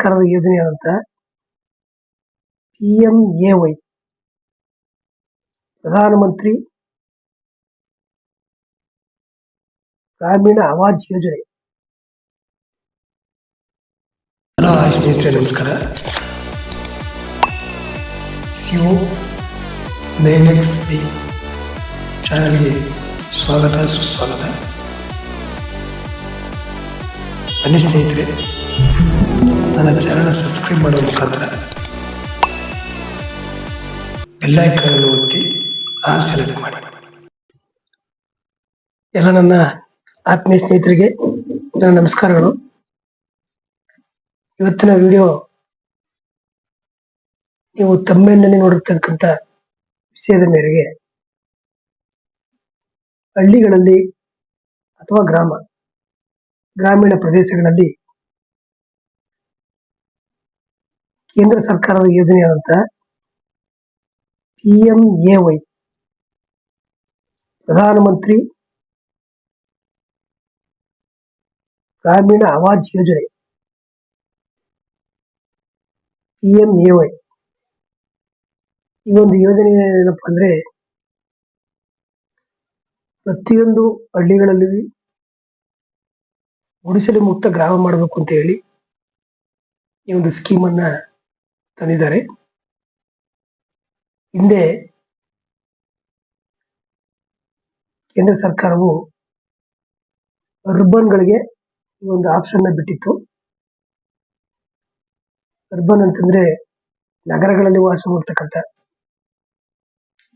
ಸರ್ಕಾರದ ಯೋಜನೆಯಾದಂತ P M ಪ್ರಧಾನಮಂತ್ರಿ ಗ್ರಾಮೀಣ ಆವಾಜ್ ಯೋಜನೆ. ಸ್ನೇಹಿತರೆ, ನಮಸ್ಕಾರ. ಸಿಒ ಎಕ್ಸ್ ಬಿ ಚಾನಲ್ಗೆ ಸ್ವಾಗತ, ಸುಸ್ವಾಗತ. ಬನ್ನಿ ಸ್ನೇಹಿತರೆ. ನನ್ನ ಚಾನಲ್ ಸಬ್ಸ್ಕ್ರೈಬ್ ಮಾಡುವ ಮುಖಾಂತರ ಬೆಲ್ಲೈಕನ್ನು ಒತ್ತಿ ಆ ಸೆಲೆಕ್ಟ್ ಮಾಡಿ. ಎಲ್ಲ ನನ್ನ ಆತ್ಮೀಯ ಸ್ನೇಹಿತರಿಗೆ ನನ್ನ ನಮಸ್ಕಾರಗಳು. ಇವತ್ತಿನ ವಿಡಿಯೋ ನೀವು ತಮ್ಮೆಣ್ಣನೆ ನೋಡಿರ್ತಕ್ಕಂಥ ವಿಷಯದ ಮೇರೆಗೆ ಹಳ್ಳಿಗಳಲ್ಲಿ ಅಥವಾ ಗ್ರಾಮ, ಗ್ರಾಮೀಣ ಪ್ರದೇಶಗಳಲ್ಲಿ ಕೇಂದ್ರ ಸರ್ಕಾರದ ಯೋಜನೆಯಾದಂತ P M A Y Pradhanmantri Gramin Awas ಯೋಜನೆ. ಪಿ ಎಂ ಎ ವೈ ಈ ಒಂದು ಯೋಜನೆ ಏನಪ್ಪ ಅಂದ್ರೆ ಪ್ರತಿಯೊಂದು ಹಳ್ಳಿಗಳಲ್ಲಿ ಗುಡಿಸಲು ಮುಕ್ತ ಗ್ರಾಮ ಮಾಡಬೇಕು ಅಂತ ಹೇಳಿ ಈ ಒಂದು ಸ್ಕೀಮ್ ಅನ್ನ ತಂದಿದ್ದಾರೆ. ಹಿಂದೆ ಕೇಂದ್ರ ಸರ್ಕಾರವು ಅರ್ಬನ್ಗಳಿಗೆ ಈ ಒಂದು ಆಪ್ಷನ್ ಬಿಟ್ಟಿತ್ತು. ಅರ್ಬನ್ ಅಂತಂದ್ರೆ ನಗರಗಳಲ್ಲಿ ವಾಸ ಮಾಡ್ತಕ್ಕಂಥ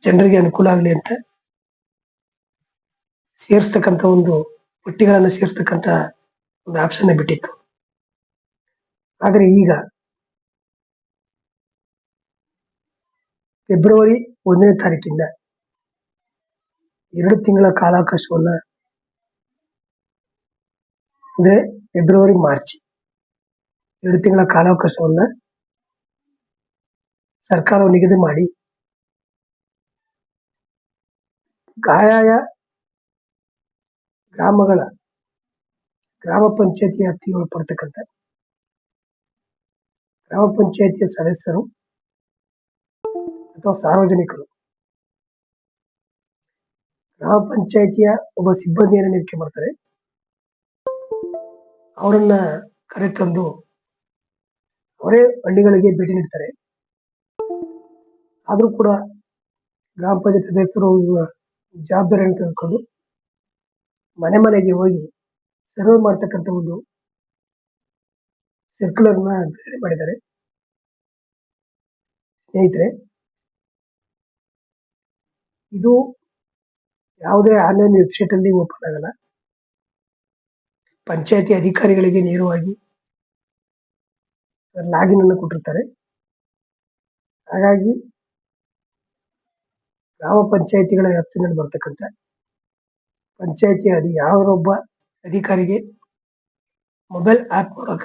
ಜನರಿಗೆ ಅನುಕೂಲ ಆಗಲಿ ಅಂತ ಸೇರಿಸ್ತಕ್ಕಂಥ ಒಂದು ಪಟ್ಟಿಗಳನ್ನು ಸೇರಿಸ್ತಕ್ಕಂಥ ಒಂದು ಆಪ್ಷನ್ ಬಿಟ್ಟಿತ್ತು. ಆದರೆ ಈಗ ಫೆಬ್ರವರಿ ಒಂದನೇ ತಾರೀಕಿಂದ ಎರಡು ತಿಂಗಳ ಕಾಲಾವಕಾಶವನ್ನ ಅಂದ್ರೆ ಫೆಬ್ರವರಿ, ಮಾರ್ಚ್ ಎರಡು ತಿಂಗಳ ಕಾಲಾವಕಾಶವನ್ನ ಸರ್ಕಾರವು ನಿಗದಿ ಮಾಡಿ ಆಯಾಯ ಗ್ರಾಮಗಳ ಗ್ರಾಮ ಪಂಚಾಯತಿ ವ್ಯಾಪ್ತಿಗೆ ಒಳಪಡ್ತಕ್ಕಂಥ ಗ್ರಾಮ ಪಂಚಾಯತಿಯ ಸದಸ್ಯರು ಅಥವಾ ಸಾರ್ವಜನಿಕರು. ಗ್ರಾಮ ಪಂಚಾಯತಿಯ ಒಬ್ಬ ಸಿಬ್ಬಂದಿಯನ್ನು ನೇಮಕ ಮಾಡ್ತಾರೆ? ಅವರನ್ನ ಕರೆತಂದು ಅವರೇ ಹಳ್ಳಿಗಳಿಗೆ ಭೇಟಿ ನೀಡ್ತಾರೆ. ಆದರೂ ಕೂಡ ಗ್ರಾಮ ಪಂಚಾಯತ್ ಸದಸ್ಯರು ಜವಾಬ್ದಾರಿಯನ್ನು ತೆಗೆದುಕೊಂಡು ಮನೆ ಮನೆಗೆ ಹೋಗಿ ಸರ್ವೆ ಮಾಡ್ತಕ್ಕಂಥ ಒಂದು ಸರ್ಕ್ಯುಲರ್ನ ಬಿಡುಗಡೆ ಮಾಡಿದ್ದಾರೆ. ಸ್ನೇಹಿತರೆ ಇದು ಯಾವುದೇ ಆನ್ಲೈನ್ ವೆಬ್ಸೈಟ್ ಅಲ್ಲಿ ಓಪನ್ ಆಗಲ್ಲ. ಪಂಚಾಯತಿ ಅಧಿಕಾರಿಗಳಿಗೆ ನೇರವಾಗಿ ಲಾಗಿನ್ ಅನ್ನು ಕೊಟ್ಟಿರ್ತಾರೆ. ಹಾಗಾಗಿ ಗ್ರಾಮ ಪಂಚಾಯತಿಗಳ ವ್ಯಾಪ್ತಿನಲ್ಲಿ ಬರ್ತಕ್ಕಂಥ ಪಂಚಾಯತಿ ಅಧಿ ಯಾವೊಬ್ಬ ಅಧಿಕಾರಿಗೆ ಮೊಬೈಲ್ ಆಪ್ ಮೂಲಕ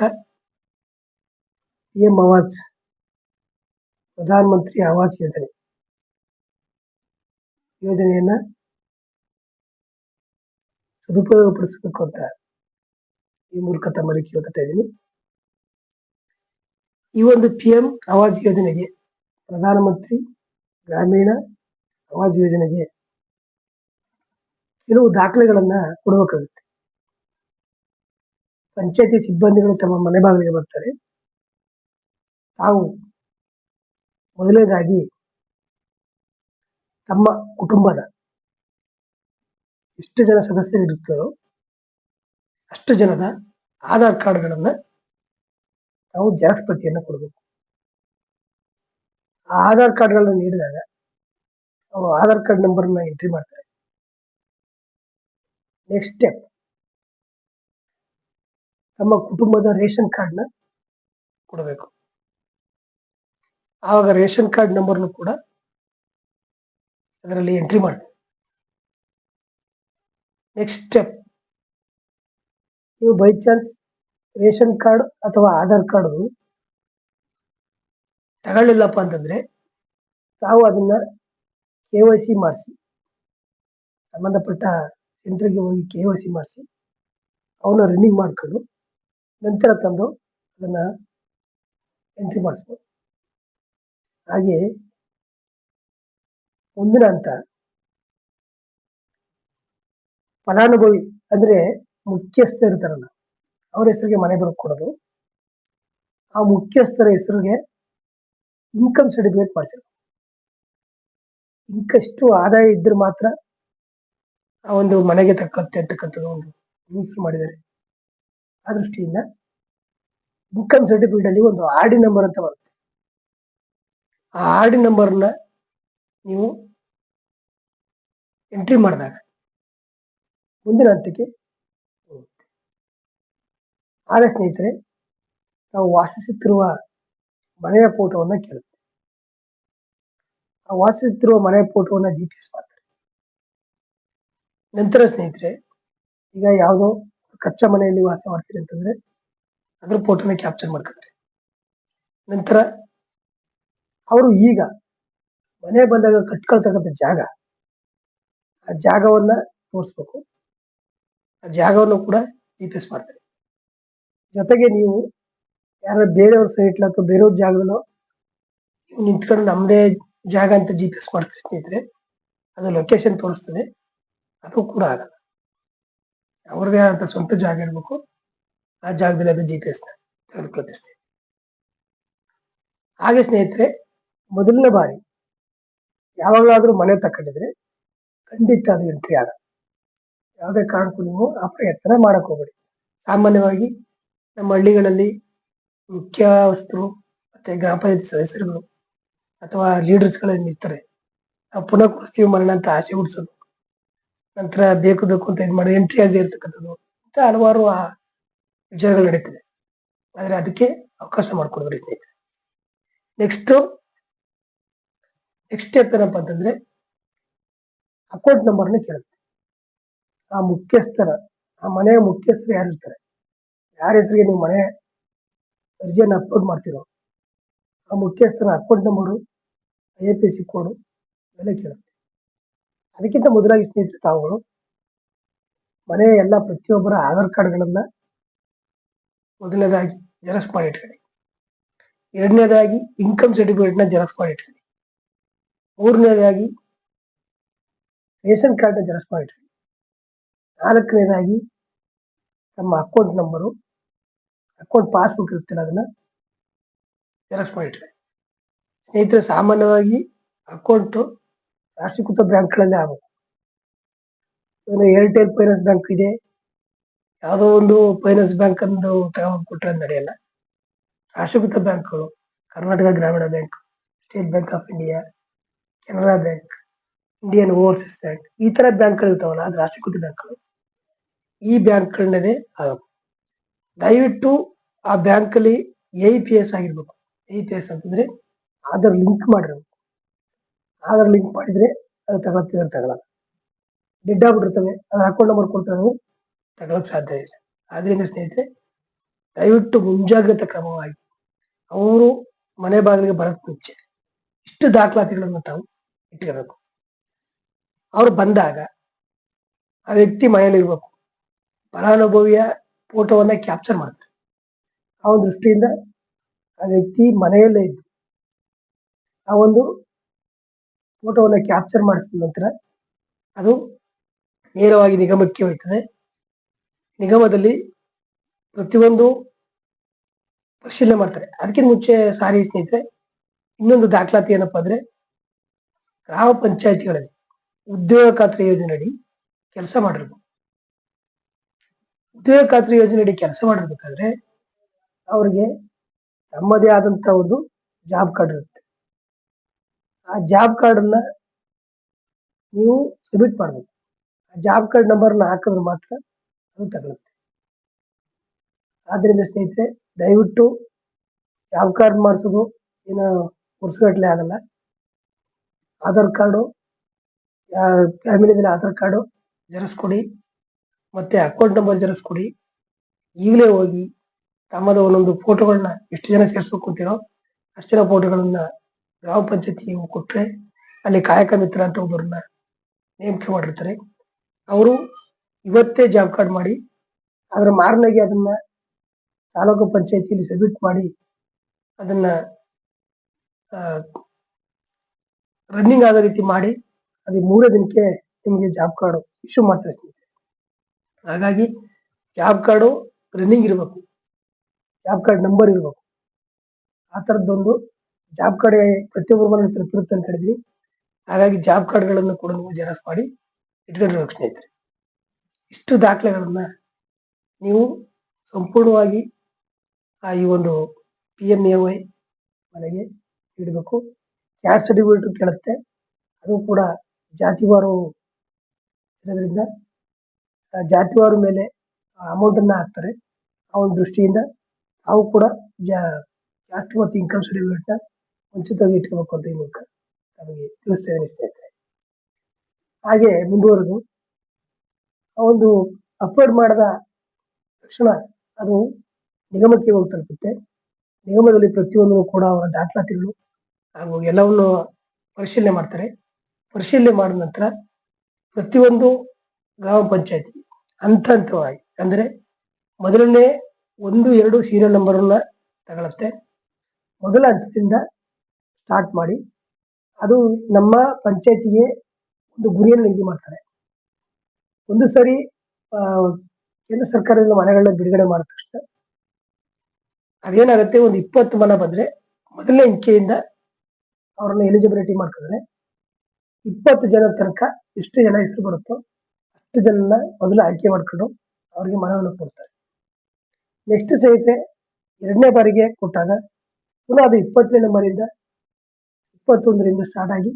ಪಿ ಎಂ ಆವಾಸ್ ಪ್ರಧಾನ ಮಂತ್ರಿ ಆವಾಸ್ ಯೋಜನೆ. ಯೋಜನೆಯನ್ನ ಸದುಪಯೋಗ ಪಡಿಸಬೇಕು ಅಂತ ಈ ಮೂಲಕ ತಮ್ಮಲ್ಲಿ ಕೇಳ್ಕೊತಾ ಇದ್ದೀನಿ. ಈ ಒಂದು ಪಿ ಎಂ ಆವಾಸ್ ಯೋಜನೆಗೆ ಪ್ರಧಾನಮಂತ್ರಿ ಗ್ರಾಮೀಣ ಆವಾಜ್ ಯೋಜನೆಗೆ ಕೆಲವು ದಾಖಲೆಗಳನ್ನ ಕೊಡಬೇಕಾಗುತ್ತೆ. ಪಂಚಾಯತಿ ಸಿಬ್ಬಂದಿಗಳು ತಮ್ಮ ಮನೆ ಬಾಗಿಲಿಗೆ ಬರ್ತಾರೆ. ತಾವು ಮೊದಲನೇದಾಗಿ ತಮ್ಮ ಕುಟುಂಬದ ಎಷ್ಟು ಜನ ಸದಸ್ಯರು ಇರುತ್ತಾರೋ ಅಷ್ಟು ಜನದ ಆಧಾರ್ ಕಾರ್ಡ್ಗಳನ್ನ ನಾವು ಜೆರಾಕ್ಸ್ ಪ್ರತಿಯನ್ನ ಕೊಡಬೇಕು. ಆ ಆಧಾರ್ ಕಾರ್ಡ್ಗಳನ್ನ ನೀಡಿದಾಗ ಅವರು ಆಧಾರ್ ಕಾರ್ಡ್ ನಂಬರ್ನ ಎಂಟ್ರಿ ಮಾಡ್ತಾರೆ. Next step. ತಮ್ಮ ಕುಟುಂಬದ ರೇಷನ್ ಕಾರ್ಡ್ನ ಕೊಡಬೇಕು. ಆವಾಗ ರೇಷನ್ ಕಾರ್ಡ್ ನಂಬರ್ನು ಕೂಡ ಅದರಲ್ಲಿ ಎಂಟ್ರಿ ಮಾಡಿ. ನೆಕ್ಸ್ಟ್ ಸ್ಟೆಪ್ ನೀವು ಬೈ ಚಾನ್ಸ್ ರೇಷನ್ ಕಾರ್ಡ್ ಅಥವಾ ಆಧಾರ್ ಕಾರ್ಡ್ ತಗೊಳ್ಳಿಲ್ಲಪ್ಪ ಅಂತಂದ್ರೆ ತಾವು ಅದನ್ನ ಕೆ ವೈ ಸಿ ಮಾಡಿಸಿ. ಸಂಬಂಧಪಟ್ಟ ಸೆಂಟ್ರಿಗೆ ಹೋಗಿ ಕೆ ವೈ ಸಿ ಮಾಡಿಸಿ. ಅವನ್ನ ರನ್ನಿಂಗ್ ಮಾಡ್ಕೊಂಡು ನಂತರ ತಂದು ಅದನ್ನ ಎಂಟ್ರಿ ಮಾಡಿಸ್ಬೋದು. ಹಾಗೆ ಮುಂದಿನ ಅಂತ ಫಲಾನುಭವಿ ಅಂದ್ರೆ ಮುಖ್ಯಸ್ಥ ಇರ್ತಾರಲ್ಲ, ಅವ್ರ ಹೆಸರಿಗೆ ಮನೆ ಬರ್ಕೊಡೋದು ಆ ಮುಖ್ಯಸ್ಥರ ಹೆಸರಿಗೆ ಇನ್ಕಮ್ ಸರ್ಟಿಫಿಕೇಟ್ ಮಾಡಿಸೋದು ಇಂಕಷ್ಟು ಆದಾಯ ಇದ್ರೆ ಮಾತ್ರ ಆ ಒಂದು ಮನೆಗೆ ತಕ್ಕಂತೆ ಅಂತಕ್ಕಂಥದ್ದು ಒಂದು ರೂಲ್ಸ್ ಮಾಡಿದ್ದಾರೆ. ಆ ದೃಷ್ಟಿಯಿಂದ ಇನ್ಕಮ್ ಸರ್ಟಿಫಿಕೇಟ್ ಅಲ್ಲಿ ಒಂದು ಆರ್ ಡಿ ನಂಬರ್ ಅಂತ ಬರುತ್ತೆ. ಆ ಆರ್ ಡಿ ನಂಬರ್ನ ನೀವು ಎಂಟ್ರಿ ಮಾಡಿದಾಗ ಮುಂದಿನ ಹಂತಕ್ಕೆ ಆದರೆ ಸ್ನೇಹಿತರೆ, ನಾವು ವಾಸಿಸುತ್ತಿರುವ ಮನೆಯ ಫೋಟೋವನ್ನು ಕೇಳುತ್ತೆ. ಆ ವಾಸಿಸುತ್ತಿರುವ ಮನೆಯ ಫೋಟೋವನ್ನು ಜಿ ಪಿ ಎಸ್ ಮಾಡ್ತಾರೆ. ನಂತರ ಸ್ನೇಹಿತರೆ, ಈಗ ಯಾವುದೋ ಕಚ್ಚಾ ಮನೆಯಲ್ಲಿ ವಾಸ ಮಾಡ್ತೀರಿ ಅಂತಂದ್ರೆ ಅದ್ರ ಫೋಟೋನ ಕ್ಯಾಪ್ಚರ್ ಮಾಡ್ಕೊತಾರೆ ನಂತರ ಅವರು ಈಗ ಮನೆ ಬಂದಾಗ ಕಟ್ಕೊಳ್ತಕ್ಕಂಥ ಜಾಗ ಆ ಜಾಗವನ್ನ ತೋರಿಸ್ಬೇಕು. ಆ ಜಾಗವನ್ನು ಕೂಡ ಜಿ ಪಿ ಎಸ್ ಮಾಡ್ತಾರೆ ಜೊತೆಗೆ ನೀವು ಯಾರ ಬೇರೆಯವ್ರ ಸೈಟ್ಲ ಅಥವಾ ಬೇರೆಯವ್ರ ಜಾಗದಲ್ಲೋ ನಿಂತ್ಕೊಂಡು ನಮ್ಮದೇ ಜಾಗ ಅಂತ ಜಿ ಪಿ ಎಸ್ ಮಾಡ್ತಾರೆ ಸ್ನೇಹಿತರೆ, ಅದು ಲೊಕೇಶನ್ ತೋರಿಸ್ತದೆ. ಅದು ಕೂಡ ಆಗಲ್ಲ. ಅವ್ರದೇ ಆದಂತ ಸ್ವಂತ ಜಾಗ ಇರಬೇಕು. ಆ ಜಾಗದಲ್ಲಿ ಅದು ಜಿ ಪಿ ಎಸ್ ತೆಗೆದುಕೊಳ್ಳುತ್ತೆ ಹಾಗೆ ಸ್ನೇಹಿತರೆ, ಮೊದಲನೇ ಬಾರಿ ಯಾವಾಗಲಾದ್ರೂ ಮನೆ ತಕೊಂಡಿದ್ರೆ ಖಂಡಿತ ಅದು ಎಂಟ್ರಿ ಆಗ ಯಾವುದೇ ಕಾರಣಕ್ಕೂ ನೀವು ಆ ಪ್ರಯತ್ನ ಮಾಡಕ್ ಹೋಗ್ಬೇಡಿ. ಸಾಮಾನ್ಯವಾಗಿ ನಮ್ಮ ಹಳ್ಳಿಗಳಲ್ಲಿ ಮುಖ್ಯಸ್ಥರು ಮತ್ತೆ ಗ್ರಾಮ ಪಂಚಾಯತ್ ಸದಸ್ಯರುಗಳು ಅಥವಾ ಲೀಡರ್ಸ್ಗಳಲ್ಲಿ ಇರ್ತಾರೆ, ನಾವು ಪುನಃ ಕೊಡಿಸ್ತೀವಿ ಮರಣ ಅಂತ ಆಸೆ ಹುಡ್ಸೋದು ನಂತರ ಬೇಕು ಬೇಕು ಅಂತ ಇದು ಮಾಡಿ ಎಂಟ್ರಿ ಆಗದೆ ಇರ್ತಕ್ಕಂಥದ್ದು ಅಂತ ಹಲವಾರು ಆ ವಿಚಾರಗಳು ನಡೀತದೆ ಆದ್ರೆ ಅದಕ್ಕೆ ಅವಕಾಶ ಮಾಡಿಕೊಡ್ಬೇಡಿ ಸ್ನೇಹಿತರೆ. ನೆಕ್ಸ್ಟ್ ನೆಕ್ಸ್ಟ್ ಏನಪ್ಪ ಅಂತಂದ್ರೆ ಅಕೌಂಟ್ ನಂಬರ್ನ ಕೇಳುತ್ತೆ. ಆ ಮುಖ್ಯಸ್ಥರ, ಆ ಮನೆಯ ಮುಖ್ಯಸ್ಥರು ಯಾರು ಇರ್ತಾರೆ? ಯಾರ ಹೆಸರಿಗೆ ನೀವು ಮನೆ ಅರ್ಜಿಯನ್ನು ಅಪ್ಲೋಡ್ ಮಾಡ್ತಿರೋ, ಆ ಮುಖ್ಯಸ್ಥರ account number, I F S C code ಎಲ್ಲ ಕೇಳುತ್ತೆ. ಅದಕ್ಕಿಂತ ಮೊದಲಾಗಿ ಸ್ನೇಹಿತರು ತಾವುಗಳು ಮನೆಯ ಎಲ್ಲ ಪ್ರತಿಯೊಬ್ಬರ ಆಧಾರ್ ಕಾರ್ಡ್ಗಳನ್ನು ಮೊದಲನೇದಾಗಿ ಜೆರಾಕ್ಸ್ ಮಾಡಿ ಇಟ್ಕೊಳ್ಳಿ. ಎರಡನೇದಾಗಿ ಇನ್ಕಮ್ ಸರ್ಟಿಫಿಕೇಟ್ನ ಜೆರಾಕ್ಸ್ ಮಾಡಿ ಇಟ್ಕೊಳ್ಳಿ. ಮೂರನೇದಾಗಿ ರೇಷನ್ ಕಾರ್ಡ್ನ ಜೆರಾಕ್ಸ್ ಮಾಡಿಟ್ರಿ ನಾಲ್ಕನೇದಾಗಿ ನಮ್ಮ ಅಕೌಂಟ್ ನಂಬರು, ಅಕೌಂಟ್ ಪಾಸ್ಬುಕ್ ಇರುತ್ತಲ್ಲ ಅದನ್ನ ಜೆರಾಕ್ಸ್ ಮಾಡಿಟ್ರಿ ಸ್ನೇಹಿತರೆ, ಸಾಮಾನ್ಯವಾಗಿ ಅಕೌಂಟು ರಾಷ್ಟ್ರೀಕೃತ ಬ್ಯಾಂಕ್ಗಳಲ್ಲೇ ಆಗಬೇಕು. ಏರ್ಟೆಲ್ ಫೈನಾನ್ಸ್ ಬ್ಯಾಂಕ್ ಇದೆ. ಯಾವುದೋ ಒಂದು ಫೈನಾನ್ಸ್ ಬ್ಯಾಂಕ್ ಅಂದು ಕೊಟ್ಟರೆ ನಡೆಯಲ್ಲ. ರಾಷ್ಟ್ರೀಕೃತ ಬ್ಯಾಂಕ್ಗಳು, ಕರ್ನಾಟಕ ಗ್ರಾಮೀಣ bank, State Bank of India, Canara Bank Indian Overseas Bank ಈ ತರ ಬ್ಯಾಂಕ್ಗಳು ಇರ್ತಾವಲ್ಲ, ಅದು ರಾಷ್ಟ್ರೀಕೃತ ಬ್ಯಾಂಕ್ಗಳು. ಈ ಬ್ಯಾಂಕ್ಗಳನ್ನೇ ಆಗಬೇಕು ದಯವಿಟ್ಟು ಆ ಬ್ಯಾಂಕಲ್ಲಿ ಎ ಪಿ ಎಸ್ ಆಗಿರ್ಬೇಕು. ಎ ಪಿ ಎಸ್ ಅಂತಂದ್ರೆ ಆಧಾರ್ ಲಿಂಕ್ ಮಾಡಿರ್ಬೇಕು. ಆಧಾರ್ ಲಿಂಕ್ ಮಾಡಿದ್ರೆ ಅದು ತಗೊಳ್ತಿದ್ರೆ ತಗೊಳಲ್ಲ ಡೆಡ್ ಆಗ್ಬಿಟ್ಟಿರ್ತವೆ, ಅದು ಅಕೌಂಟ್ ನಂಬರ್ ಕೊಡ್ತಾರೆ ನಾವು ತಗೊಳಕ್ ಸಾಧ್ಯ ಇಲ್ಲ. ಆದ್ರಿಂದ ಸ್ನೇಹಿತರೆ, ದಯವಿಟ್ಟು ಮುಂಜಾಗ್ರತಾ ಕ್ರಮವಾಗಿ ಅವರು ಮನೆ ಬಾಗಿಲಿಗೆ ಬರಕ್ ಮುಂಚೆ ಇಷ್ಟು ದಾಖಲಾತಿಗಳನ್ನು ತಾವು ಇಟ್ಕೋಬೇಕು ಅವ್ರು ಬಂದಾಗ ಆ ವ್ಯಕ್ತಿ ಮನೆಯಲ್ಲಿ ಇರ್ಬೇಕು. ಫಲಾನುಭವಿಯ ಫೋಟೋವನ್ನ ಕ್ಯಾಪ್ಚರ್ ಮಾಡ್ತಾರೆ. ಆ ಒಂದು ದೃಷ್ಟಿಯಿಂದ ಆ ವ್ಯಕ್ತಿ ಮನೆಯಲ್ಲೇ ಇದ್ದು ಆ ಒಂದು ಫೋಟೋವನ್ನ ಕ್ಯಾಪ್ಚರ್ ಮಾಡಿಸಿದ ನಂತರ ಅದು ನೇರವಾಗಿ ನಿಗಮಕ್ಕೆ ಹೋಯ್ತದೆ. ನಿಗಮದಲ್ಲಿ ಪ್ರತಿಯೊಂದು ಪರಿಶೀಲನೆ ಮಾಡ್ತಾರೆ. ಅದಕ್ಕಿಂತ ಮುಂಚೆ ಸಾರಿ ಸ್ನೇಹಿತರೆ, ಇನ್ನೊಂದು ದಾಖಲಾತಿ ಏನಪ್ಪಾ ಅಂದ್ರೆ, ಗ್ರಾಮ ಪಂಚಾಯತಿಗಳಲ್ಲಿ ಉದ್ಯೋಗ ಖಾತ್ರಿ ಯೋಜನೆ ಅಡಿ ಕೆಲಸ ಮಾಡಿರ್ಬೇಕು. ಉದ್ಯೋಗ ಖಾತ್ರಿ ಯೋಜನೆ ಅಡಿ ಕೆಲಸ ಮಾಡಿರ್ಬೇಕಾದ್ರೆ ಅವ್ರಿಗೆ ತಮ್ಮದೇ ಆದಂತ ಒಂದು ಜಾಬ್ ಕಾರ್ಡ್ ಇರುತ್ತೆ. ಆ ಜಾಬ್ ಕಾರ್ಡ್ ಅನ್ನ ನೀವು ಸಬ್ಮಿಟ್ ಮಾಡಬೇಕು. ಆ ಜಾಬ್ ಕಾರ್ಡ್ ನಂಬರ್ನ ಹಾಕಿದ್ರೆ ಮಾತ್ರ ಅದು ತಗೊಳುತ್ತೆ. ಆದ್ರಿಂದ ಸ್ನೇಹಿತರೆ, ದಯವಿಟ್ಟು ಜಾಬ್ ಕಾರ್ಡ್ ಮಾಡಿಸೋದು ಏನೋ ವರ್ಷಗಟ್ಟಲೆ ಆಗಲ್ಲ. ಆಧಾರ್ ಕಾರ್ಡು ಫ್ಯಾಮಿಲಿದಲ್ಲಿ ಆಧಾರ್ ಕಾರ್ಡು ಜೆರಾಕ್ಸ್ ಕೊಡಿ ಮತ್ತೆ ಅಕೌಂಟ್ ನಂಬರ್ ಜೆರಾಕ್ಸ್ ಕೊಡಿ ಈಗಲೇ ಹೋಗಿ ತಮ್ಮದ ಒಂದೊಂದು ಫೋಟೋಗಳನ್ನ ಎಷ್ಟು ಜನ ಸೇರಿಸ್ಬೇಕು ಅಂತೀರೋ ಅಷ್ಟು ಜನ ಫೋಟೋಗಳನ್ನ ಗ್ರಾಮ ಪಂಚಾಯತಿ ಕೊಟ್ಟರೆ ಅಲ್ಲಿ ಕಾಯಕ ಮಿತ್ರ ಅಂತ ಒಬ್ಬರನ್ನ ನೇಮಕ ಮಾಡಿರ್ತಾರೆ. ಅವರು ಇವತ್ತೇ ಜಾಬ್ ಕಾರ್ಡ್ ಮಾಡಿ ಅದರ ಮಾರನೆಗೆ ಅದನ್ನ ತಾಲೂಕು ಪಂಚಾಯತಿಯಲ್ಲಿ ಸಬ್ಮಿಟ್ ಮಾಡಿ ಅದನ್ನ ರನ್ನಿಂಗ್ ಆಗೋ ರೀತಿ ಮಾಡಿ ಅದು ಮೂರೇ ದಿನಕ್ಕೆ ನಿಮಗೆ ಜಾಬ್ ಕಾರ್ಡು ಇಶ್ಯೂ ಮಾಡ್ತಾರೆ ಸ್ನೇಹಿತರೆ ಹಾಗಾಗಿ ಜಾಬ್ ಕಾರ್ಡು ರನ್ನಿಂಗ್ ಇರಬೇಕು. ಜಾಬ್ ಕಾರ್ಡ್ ನಂಬರ್ ಇರಬೇಕು. ಆ ಥರದ್ದೊಂದು ಜಾಬ್ ಕಾರ್ಡ್ ಪ್ರತಿಯೊಬ್ಬರು ಮನೆ ತಿರುತ್ತೆ ಅಂತ ಹೇಳಿದ್ವಿ. ಹಾಗಾಗಿ ಜಾಬ್ ಕಾರ್ಡ್ಗಳನ್ನು ಕೂಡ ನೀವು ಜೆರಾಕ್ಸ್ ಮಾಡಿ ಇಟ್ಕೊಂಡಿರ್ಬೇಕು ಸ್ನೇಹಿತರೆ. ಇಷ್ಟು ದಾಖಲೆಗಳನ್ನು ನೀವು ಸಂಪೂರ್ಣವಾಗಿ ಆ ಈ ಒಂದು ಪಿ ಎನ್ ಎ ವೈ ಮನೆಗೆ ಇಡಬೇಕು ಕ್ಯಾಸ್ಟ್ ಸರ್ಟಿಫಿಕೇಟ್ ಕೇಳುತ್ತೆ ಅದು ಕೂಡ ಜಾತಿವಾರು ಇರೋದ್ರಿಂದ ಜಾತಿವಾರು ಮೇಲೆ ಅಮೌಂಟನ್ನು ಹಾಕ್ತಾರೆ. ಆ ಒಂದು ದೃಷ್ಟಿಯಿಂದ ನಾವು ಕೂಡ ಜಾ, ಜಾಸ್ತಿ ಮತ್ತು ಇನ್ಕಮ್ ಸರ್ಟಿಫಿಕೇಟ್ನ ಮುಂಚಿತವಾಗಿ ಇಟ್ಕೋಬೇಕು ಅಂತ ಈ ಮೂಲಕ ನಮಗೆ ತಿಳಿಸ್ತೇವೆ ಸ್ನೇಹಿತರೆ. ಹಾಗೆ ಮುಂದುವರೆದು, ಆ ಒಂದು ಅಪ್ಲೋಡ್ ಮಾಡಿದ ತಕ್ಷಣ ಅದು ನಿಗಮಕ್ಕೆ ಹೋಗಿ ತಲುಪುತ್ತೆ. ನಿಗಮದಲ್ಲಿ ಪ್ರತಿಯೊಂದು ಕೂಡ ಅವರ ದಾಖಲಾತಿಗಳು ಹಾಗೂ ಎಲ್ಲವನ್ನು ಪರಿಶೀಲನೆ ಮಾಡ್ತಾರೆ. ಪರಿಶೀಲನೆ ಮಾಡಿದ ನಂತರ ಪ್ರತಿಯೊಂದು ಗ್ರಾಮ ಪಂಚಾಯತಿ ಹಂತ ಹಂತವಾಗಿ, ಅಂದರೆ ಮೊದಲನೇ ಒಂದು, ಎರಡು ಸೀರಿಯಲ್ ನಂಬರನ್ನ ತಗೊಳುತ್ತೆ. ಮೊದಲ ಹಂತದಿಂದ ಸ್ಟಾರ್ಟ್ ಮಾಡಿ, ಅದು ನಮ್ಮ ಪಂಚಾಯತಿಗೆ ಒಂದು ಗುರಿಯನ್ನು ನಿಗದಿ ಮಾಡ್ತಾರೆ. ಒಂದು ಸರಿ ಕೇಂದ್ರ ಸರ್ಕಾರದಿಂದ ಮನೆಗಳನ್ನ ಬಿಡುಗಡೆ ಮಾಡಿದ ತಕ್ಷಣ ಅದೇನಾಗುತ್ತೆ, ಒಂದು ಇಪ್ಪತ್ತು ಮನ ಬಂದ್ರೆ ಮೊದಲನೇ ಅಂಕೆಯಿಂದ ಅವ್ರನ್ನ ಎಲಿಜಿಬಿಲಿಟಿ ಮಾಡ್ಕೊಂಡ್ರೆ ಇಪ್ಪತ್ತು ಜನ ತನಕ ಎಷ್ಟು ಜನ ಹೆಸರು ಬರುತ್ತೋ ಅಷ್ಟು ಜನನ ಮೊದಲು ಆಯ್ಕೆ ಮಾಡ್ಕೊಂಡು ಅವ್ರಿಗೆ ಮನವನ್ನು ಕೊಡ್ತಾರೆ. ನೆಕ್ಸ್ಟ್ ಸಹಿತೆ ಎರಡನೇ ಬಾರಿಗೆ ಕೊಟ್ಟಾಗ ಪುನಃ ಅದು ಇಪ್ಪತ್ತನೇ ನಂಬರಿಂದ ಇಪ್ಪತ್ತೊಂದರಿಂದ ಸ್ಟಾರ್ಟ್ ಆಗಿ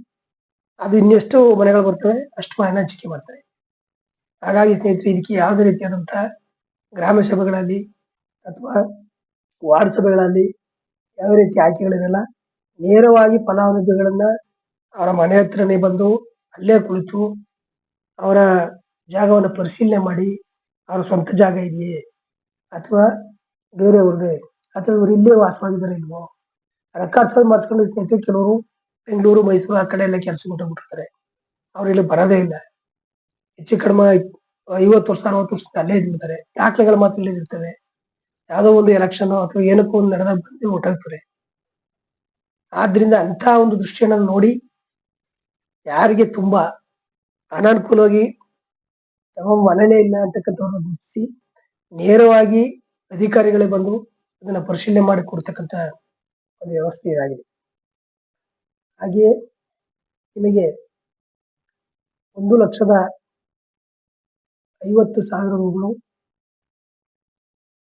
ಅದು ಇನ್ನೆಷ್ಟು ಮನೆಗಳು ಬರ್ತವೆ, ಅಷ್ಟು ಮನೆ ಹಂಚಿಕೆ ಮಾಡ್ತಾರೆ. ಹಾಗಾಗಿ ಸ್ನೇಹಿತರೆ, ಇದಕ್ಕೆ ಯಾವುದೇ ರೀತಿಯಾದಂತಹ ಗ್ರಾಮ ಸಭೆಗಳಲ್ಲಿ ಅಥವಾ ವಾರ್ಡ್ ಸಭೆಗಳಲ್ಲಿ ಯಾವ ರೀತಿ ಆಯ್ಕೆಗಳಿರಲ್ಲ, ನೇರವಾಗಿ ಫಲಾನುಭವಿಗಳನ್ನ ಅವರ ಮನೆ ಹತ್ರನೇ ಬಂದು ಅಲ್ಲೇ ಕುಳಿತು ಅವರ ಜಾಗವನ್ನು ಪರಿಶೀಲನೆ ಮಾಡಿ, ಅವರ ಸ್ವಂತ ಜಾಗ ಇದೆಯೇ? ಅಥವಾ ಬೇರೆಯವ್ರದ್ದೇ ಅಥವಾ ಇವರು ಇಲ್ಲೇ ವಾಸವಾಗಿದ್ದಾರೆ ಇಲ್ವೋ? ರೆಕಾರ್ಡ್ಸ್ ಮಾಡಿಸ್ಕೊಂಡು ಸ್ನೇಹಿತರೆ, ಕೆಲವರು ಬೆಂಗಳೂರು, ಮೈಸೂರು ಆ ಕಡೆ ಎಲ್ಲ ಕೆಲಸ ಬಿಟ್ಟಿರ್ತಾರೆ ಅವ್ರು ಇಲ್ಲಿ ಬರೋದೇ ಇಲ್ಲ. ಹೆಚ್ಚು ಕಡಿಮೆ ಐವತ್ತು ವರ್ಷ, ಅರವತ್ತು ವರ್ಷ ಅಲ್ಲೇ ಇದ್ಬಿಡ್ತಾರೆ. ದಾಖಲೆಗಳು ಮಾತ್ರ ಇಲ್ಲದಿರ್ತವೆ ಯಾವುದೋ ಒಂದು ಎಲೆಕ್ಷನ್ ಅಥವಾ ಏನಕ್ಕೂ ಒಂದು ನಡೆದಾಗ ಬಂದು ಹೊರಟಾಗ್ತಾರೆ. ಆದ್ರಿಂದ ಅಂತ ಒಂದು ದೃಷ್ಟಿಯನ್ನ ನೋಡಿ ಯಾರಿಗೆ ತುಂಬಾ ಅನಾನುಕೂಲವಾಗಿ ತಮ್ಮ ಮನವೇ ಇಲ್ಲ ಅಂತಕ್ಕಂಥವ್ರನ್ನ ಗುರುತಿಸಿ ನೇರವಾಗಿ ಅಧಿಕಾರಿಗಳೇ ಬಂದು ಅದನ್ನ ಪರಿಶೀಲನೆ ಮಾಡಿ ಕೊಡ್ತಕ್ಕಂಥ ಒಂದು ವ್ಯವಸ್ಥೆ ಇದಾಗಿದೆ. ಹಾಗೆಯೇ ನಿಮಗೆ ಒಂದು ಲಕ್ಷದ ಐವತ್ತು ಸಾವಿರ ರೂಗಳು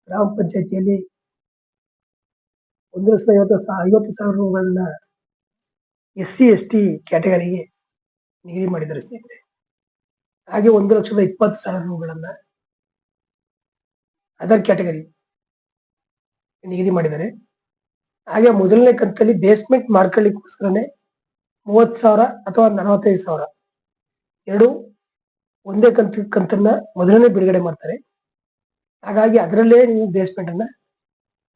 ಗ್ರಾಮ ಪಂಚಾಯತಿಯಲ್ಲಿ ಒಂದು ಲಕ್ಷದ ಐವತ್ತು ಐವತ್ತು ಸಾವಿರ ರೂಗಳನ್ನ ಎಸ್ ಸಿ ಎಸ್ ಟಿ ಕ್ಯಾಟಗರಿಗೆ ನಿಗದಿ ಮಾಡಿದ್ದಾರೆ. ಸ್ನೇಹಿತರೆ ಹಾಗೆ ಒಂದು ಲಕ್ಷದ ಇಪ್ಪತ್ತು ಸಾವಿರ ರೂಗಳನ್ನ ಅದರ್ ಕ್ಯಾಟಗರಿ ನಿಗದಿ ಮಾಡಿದ್ದಾರೆ. ಹಾಗೆ ಮೊದಲನೇ ಕಂತಲ್ಲಿ ಬೇಸ್ಮೆಂಟ್ ಮಾಡ್ಕೊಳ್ಳಿಕ್ಕೋಸ್ಕರನೇ ಮೂವತ್ತು ಸಾವಿರ ಅಥವಾ ನಲವತ್ತೈದು ಸಾವಿರ. ಎರಡು ಒಂದೇ ಕಂತ, ಕಂತನ್ನ ಮೊದಲನೇ ಬಿಡುಗಡೆ ಮಾಡ್ತಾರೆ. ಹಾಗಾಗಿ ಅದರಲ್ಲೇ ನೀವು ಬೇಸ್ಮೆಂಟ್ ಅನ್ನ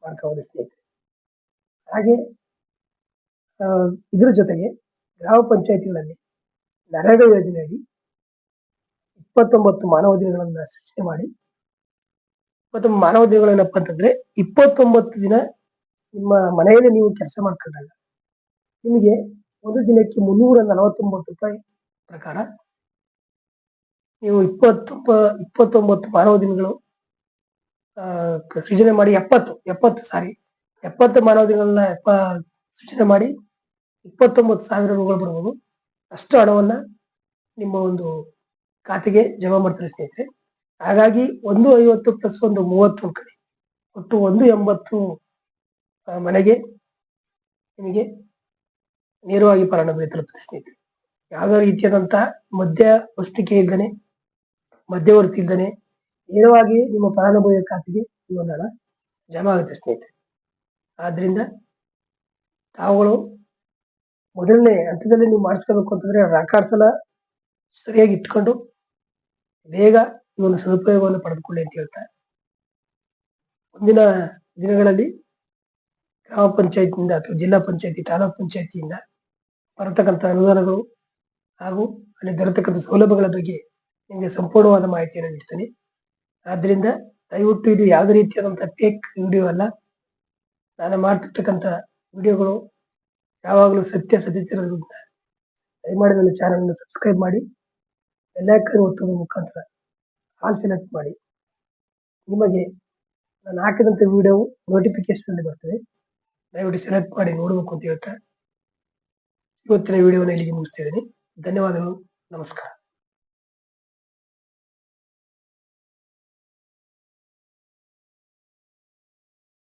ಮಾಡ್ಕೋಬಹುದು ಸ್ನೇಹಿತರೆ ಹಾಗೆ ಇದ್ರ ಜೊತೆಗೆ ಗ್ರಾಮ ಪಂಚಾಯತಿಗಳಲ್ಲಿ ನರೇಗಾ ಯೋಜನೆಯಡಿ ಇಪ್ಪತ್ತೊಂಬತ್ತು ಮಾನವ ದಿನಗಳನ್ನ ಸೃಷ್ಟಿ ಮಾಡಿ. ಇಪ್ಪತ್ತೊಂಬತ್ತು ಮಾನವ ದಿನಗಳು ಏನಪ್ಪಾ ಅಂತಂದ್ರೆ ಇಪ್ಪತ್ತೊಂಬತ್ತು ದಿನ ನಿಮ್ಮ ಮನೆಯಲ್ಲಿ ನೀವು ಕೆಲಸ ಮಾಡ್ಕೊಂಡಾಗ ನಿಮಗೆ ಒಂದು ದಿನಕ್ಕೆ ಮುನ್ನೂರ ನಲವತ್ತೊಂಬತ್ತು ರೂಪಾಯಿ ಪ್ರಕಾರ ನೀವು ಇಪ್ಪತ್ತೊಂಬ ಇಪ್ಪತ್ತೊಂಬತ್ತು ಮಾನವ ದಿನಗಳು ಸೃಜನೆ ಮಾಡಿ ಎಪ್ಪತ್ತು ಎಪ್ಪತ್ತು ಸಾರಿ, ಎಪ್ಪತ್ತು ಮಾನವ ದಿನಗಳನ್ನ ಎಪ್ಪ, ಸೃಜನೆ ಮಾಡಿ ಇಪ್ಪತ್ತೊಂಬತ್ತು ಸಾವಿರ ರೂಪಾಯಿ ಬರ್ಬೋದು. ಅಷ್ಟು ಹಣವನ್ನ ನಿಮ್ಮ ಒಂದು ಖಾತೆಗೆ ಜಮಾ ಮಾಡ್ತಾರೆ ಸ್ನೇಹಿತರೆ. ಹಾಗಾಗಿ ಒಂದು ಐವತ್ತು ಪ್ಲಸ್ ಒಂದು ಮೂವತ್ತು ಕಡೆ ಒಟ್ಟು ಒಂದು ಎಂಬತ್ತು ಮನೆಗೆ ನಿಮಗೆ ನೇರವಾಗಿ ಫಲಾನುಭವಿ ತಲುಪುತ್ತೆ ಸ್ನೇಹಿತರೆ. ಯಾವುದೇ ರೀತಿಯಾದಂತಹ ಮಧ್ಯವರ್ತಿಕೆ ಇಲ್ದನೆ ಮಧ್ಯವರ್ತಿ ಇಲ್ದನೆ ನೇರವಾಗಿ ನಿಮ್ಮ ಫಲಾನುಭವಿಯ ಖಾತೆಗೆ ಈ ಒಂದು ಹಣ ಜಮಾ ಆಗುತ್ತೆ ಸ್ನೇಹಿತರೆ. ಆದ್ರಿಂದ ತಾವುಗಳು ಮೊದಲನೇ ಹಂತದಲ್ಲಿ ನೀವು ಮಾಡಿಸ್ಕೋಬೇಕು ಅಂತಂದ್ರೆ ರೆಕಾರ್ಡ್ಸ್ ಎಲ್ಲ ಸರಿಯಾಗಿ ಇಟ್ಕೊಂಡು ಬೇಗ ಈ ಸದುಪಯೋಗವನ್ನು ಪಡೆದುಕೊಳ್ಳಿ ಅಂತ ಹೇಳ್ತಾರೆ. ಮುಂದಿನ ದಿನಗಳಲ್ಲಿ ಗ್ರಾಮ ಪಂಚಾಯತಿಯಿಂದ ಅಥವಾ ಜಿಲ್ಲಾ ಪಂಚಾಯತಿ, ತಾಲೂಕ್ ಪಂಚಾಯತಿಯಿಂದ ಬರತಕ್ಕಂಥ ಅನುದಾನಗಳು ಹಾಗೂ ಅಲ್ಲಿ ದೊರೆತಕ್ಕಂಥ ಸೌಲಭ್ಯಗಳ ಬಗ್ಗೆ ನಿಮಗೆ ಸಂಪೂರ್ಣವಾದ ಮಾಹಿತಿಯನ್ನು ನೀಡ್ತೀನಿ. ಆದ್ದರಿಂದ ದಯವಿಟ್ಟು ಇದು ಯಾವುದೇ ರೀತಿಯಾದಂಥ ಫೇಕ್ ವಿಡಿಯೋ ಅಲ್ಲ. ನಾನು ಮಾಡ್ತಿರ್ತಕ್ಕಂಥ ವಿಡಿಯೋಗಳು ಯಾವಾಗಲೂ ಸತ್ಯ ಇರೋದ್ರಿಂದ ದಯಮಾಡಿ ನನ್ನ ಚಾನಲ್ನ ಸಬ್ಸ್ಕ್ರೈಬ್ ಮಾಡಿ ಬೆಲ್ಲೈಕನ್ ಒತ್ತುವ ಮುಖಾಂತರ ಆಲ್ ಸೆಲೆಕ್ಟ್ ಮಾಡಿ. ನಿಮಗೆ ನಾನು ಹಾಕಿದಂಥ ವಿಡಿಯೋ ನೋಟಿಫಿಕೇಶನಲ್ಲಿ ಬರ್ತದೆ. ದಯವಿಟ್ಟು ಸೆಲೆಕ್ಟ್ ಮಾಡಿ, ನೋಡಬೇಕು ಅಂತ ಹೇಳ್ತಾ, ಇವತ್ತಿನ ವಿಡಿಯೋನ ಇಲ್ಲಿಗೆ ಮುಗಿಸ್ತಿದ್ದೀನಿ ಧನ್ಯವಾದಗಳು, ನಮಸ್ಕಾರ.